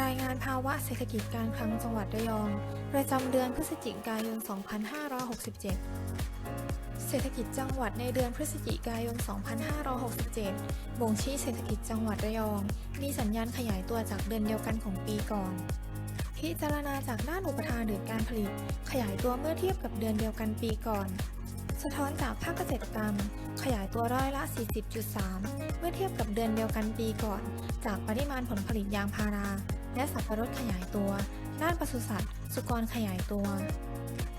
รายงานภาวะเศรษฐกิจการคลังจังหวัดระยอง ประจำเดือนพฤศจิกายน 2567 เศรษฐกิจจังหวัดในเดือนพฤศจิกายน 2567 บ่งชี้เศรษฐกิจจังหวัดระยอง มีสัญญาณขยายตัวจากเดือนเดียวกันของปีก่อน พิจารณาจากด้านอุปทานหรือการผลิต ขยายตัวเมื่อเทียบกับเดือนเดียวกันปีก่อน สะท้อนจากภาคเกษตรกรรม ขยายตัวร้อยละ 40.3 เมื่อเทียบกับเดือนเดียวกันปีก่อน จากปริมาณผลผลิตยางพารา และสับปะรดขยายตัว ด้านปศุสัตว์ สุกรขยายตัว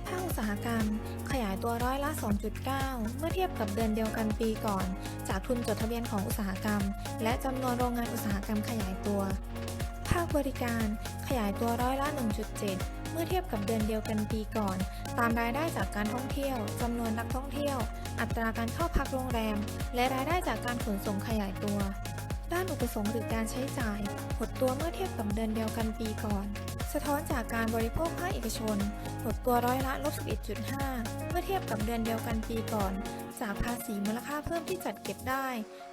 ภาคอุตสาหกรรม ขยายตัวร้อยละ 2.9 เมื่อเทียบกับเดือนเดียวกันปีก่อน จากทุนจดทะเบียนของอุตสาหกรรม และจำนวนโรงงานอุตสาหกรรมขยายตัว ภาคบริการขยายตัวร้อยละ 1.7 เมื่อเทียบกับเดือนเดียวกันปีก่อน ตามรายได้จากการท่องเที่ยวจำนวนนักท่องเที่ยว อัตราการเข้าพักโรงแรม และรายได้จากการขนส่งขยายตัว ด้านอุปสงค์หรือการใช้จ่าย หดตัวเมื่อเทียบกับเดือนเดียวกันปีก่อน สะท้อนจากการบริโภคภาคเอกชน หดตัวร้อยละลบ11.5 เมื่อเทียบกับเดือนเดียวกันปีก่อน จากภาษีมูลค่าเพิ่มที่จัดเก็บได้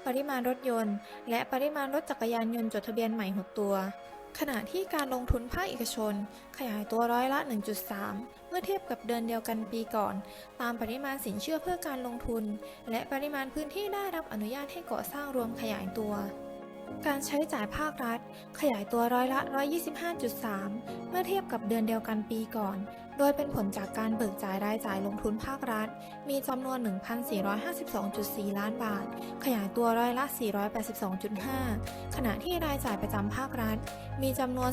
ปริมาณรถยนต์ และปริมาณรถจักรยานยนต์จดทะเบียนใหม่หดตัวขณะที่การลงทุนภาคเอกชน ขยายตัวร้อยละ 1.3 เมื่อเทียบกับเดือนเดียวกันปีก่อน ตามปริมาณสินเชื่อเพื่อการลงทุน และปริมาณพื้นที่ได้รับอนุญาตให้ก่อสร้างรวมขยายตัว การใช้จ่ายภาครัฐ ขยายตัวร้อยละ 125.3 เมื่อเทียบกับเดือนเดียวกันปีก่อน โดยเป็นผลจากการเบิกจ่ายรายจ่ายลงทุนภาครัฐ มีจำนวน 1,452.4 ล้านบาท ขยายตัวร้อยละ 482.5 ขณะที่รายจ่ายประจำภาครัฐ มีจำนวน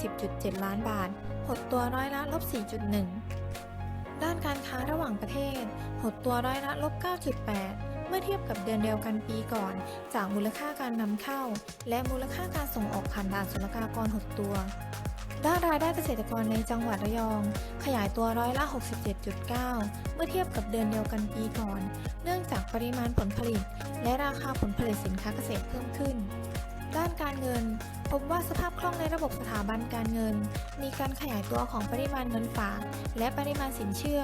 460.7 ล้านบาท หดตัวร้อยละลบ4.1ด้านการค้าระหว่างประเทศ หดตัวร้อยละลบ9.8 เมื่อเทียบกับเดือนเดียวกันปีก่อน จากมูลค่าการนำเข้า และมูลค่าการส่งออกผ่านด่านศุลกากรหดตัวด้านรายได้เกษตรกรในจังหวัดระยอง ขยายตัวร้อยละ 67.9 เมื่อเทียบกับเดือนเดียวกันปีก่อน เนื่องจากปริมาณผลผลิต และราคาผลผลิตสินค้าเกษตรเพิ่มขึ้น ด้านการเงิน พบว่าสภาพคล่องในระบบสถาบันการเงิน มีการขยายตัวของปริมาณเงินฝาก และปริมาณสินเชื่อ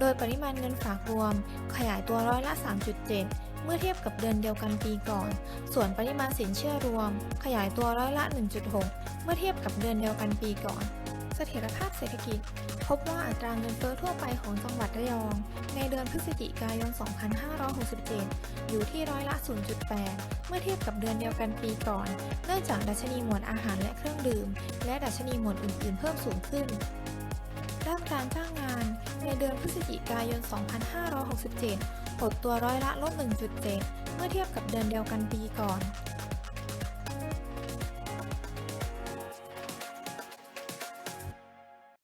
โดยปริมาณเงินฝากรวม ขยายตัวร้อยละ 3.7 เมื่อเทียบกับเดือนเดียวกันปีก่อน ส่วนปริมาณสินเชื่อรวม ขยายตัวร้อยละ 1.6 เมื่อเทียบกับเดือนเดียวกันปีก่อน เสถียรภาพเศรษฐกิจ พบว่าอัตราเงินเฟ้อทั่วไปของจังหวัดระยอง ในเดือนพฤศจิกายน 2567 อยู่ที่ร้อยละ 0.8 เมื่อเทียบกับเดือนเดียวกันปีก่อน เนื่องจากดัชนีหมวดอาหารและเครื่องดื่ม และดัชนีหมวดอื่น ๆ เพิ่มสูงขึ้นด้านการจ้างงาน ในเดือนพฤศจิกายน 2567 หดตัวร้อยละลบ 1.7 เมื่อเทียบกับเดือนเดียวกันปีก่อน